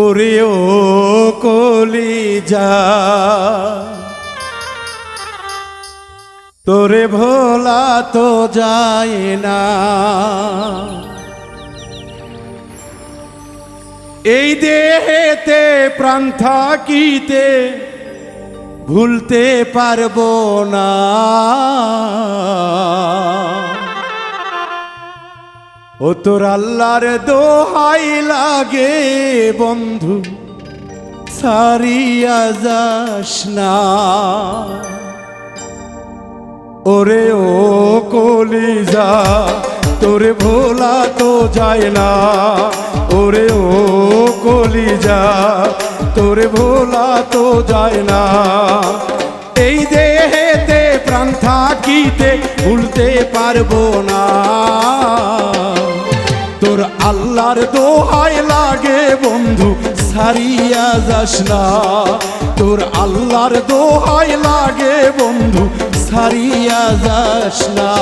ওরে ও কলিজা, তোরে ভোলা তো যায় না। এই দেহেতে প্রাণ থাকিতে ভুলতে পারব না। ও তোর আল্লাহর দোহাই লাগে, বন্ধু। সারিয়া যাস না। ওরে ও কলিজা, তোরে ভোলা তো যায় না। ওরে ও কলিজা, তোরে ভোলা তো যায় না। এই দেহেতে প্রাণ থাকিতে ভুলতে পারব না। আল্লাহর দোহাই লাগে বন্ধু সারিয়া যাস না। তোর আল্লাহর দোহাই লাগে বন্ধু সারিয়া যাস না।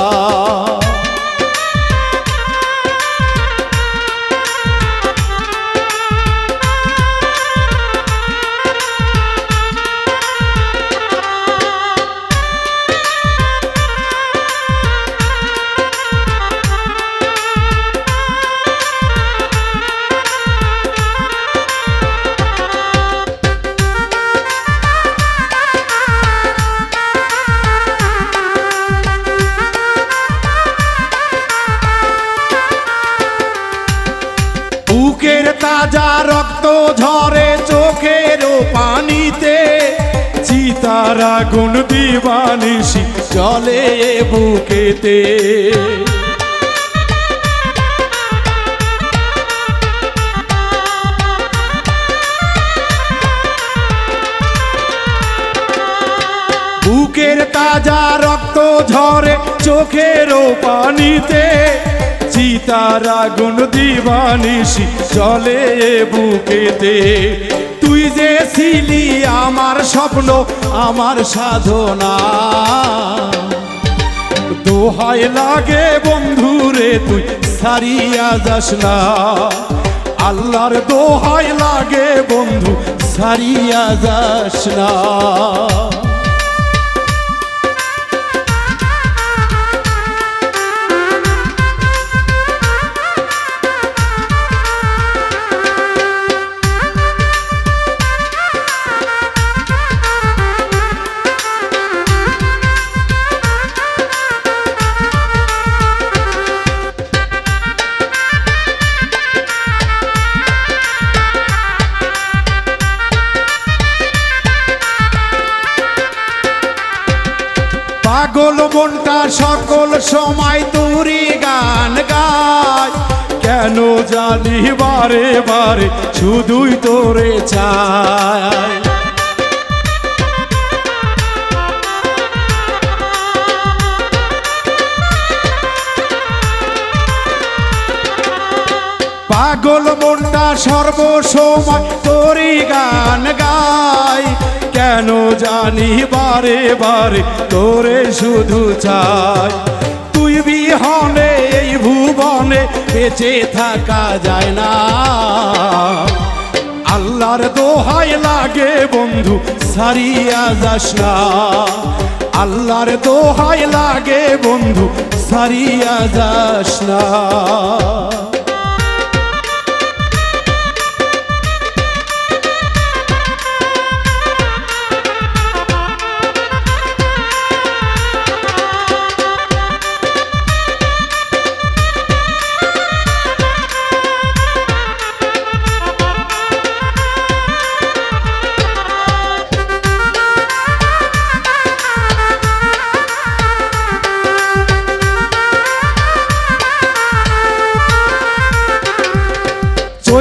বুকের তাজা রক্ত ঝরে চোখের পানিতে। চিতারা গুণ দিবানিসি চলে বুকেতে। বুকের তাজা রক্ত ঝরে চোখেরও পানিতে। চিতারা গুণ দিবানিসি চলে বুকেতে। তুই যে ছিলি আমার স্বপ্ন, আমার সাধনা। দোহাই লাগে বন্ধুরে তুই সারিয়া যাস না। আল্লাহর দোহাই লাগে বন্ধু সারিয়া যাস না। পাগল মনটা সকল সময় তুরি গান গায়। কেন জানি বারে বারে শুধুই তোরে চায়। পাগল মনটা সর্বসময় তোরি গান গায়। কেন জানি বারে বারে তোরে শুধু চাই। তুই বিহনে, এই ভুবনে বেঁচে থাকা যায় না। আল্লাহর দোহাই লাগে বন্ধু সারিয়া যাস না। আল্লাহর দোহাই লাগে বন্ধু সারিয়া যাস না।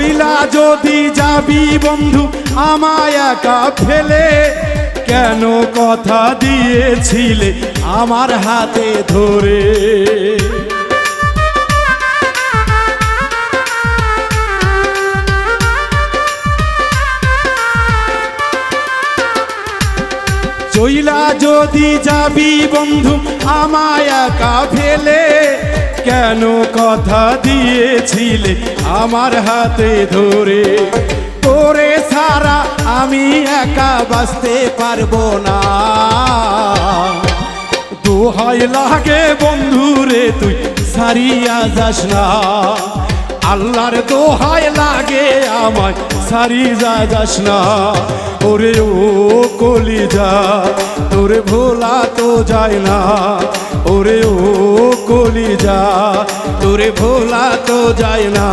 চইলা যদি যাবি বন্ধু, আমায় একা ফেলে, কেন কথা দিয়েছিলে আমার হাতে ধরে? চইলা যদি যাবি বন্ধু, আমায় একা ফেলে কেন কথা দিয়েছিলে আমার হাতে ধরে? তোরে সারা আমি একা বাঁচতে পারব না। দোহাই লাগে বন্ধু রে তুই সারিয়া যাস না। আল্লাহর দোহাই লাগে আমায় সারিয়া যাস না। ওরে ও কলিজা, তোরে ভোলা তো যায় না। ওরে ও কলিজা, তোরে ভোলা তো যায় না।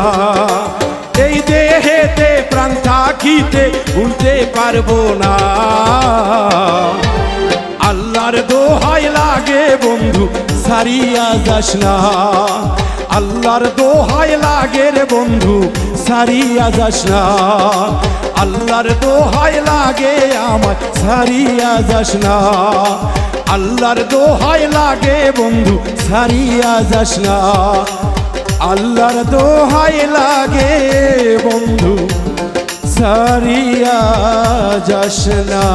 এই দেহেতে প্রাণ থাকিতে ভুলতে পারব না। আল্লাহর দোহাই লাগে বন্ধু, সারিয়া যাস না। আল্লাহর দোহাই লাগে রে বন্ধু, সারিয়া যাস না। আল্লাহর দোহাই লাগে আমার সারিয়া যাস না। আল্লাহর দোহাই লাগে বন্ধু সারিয়া যাস না। আল্লাহর দোহাই লাগে বন্ধু সারিয়া যাস না।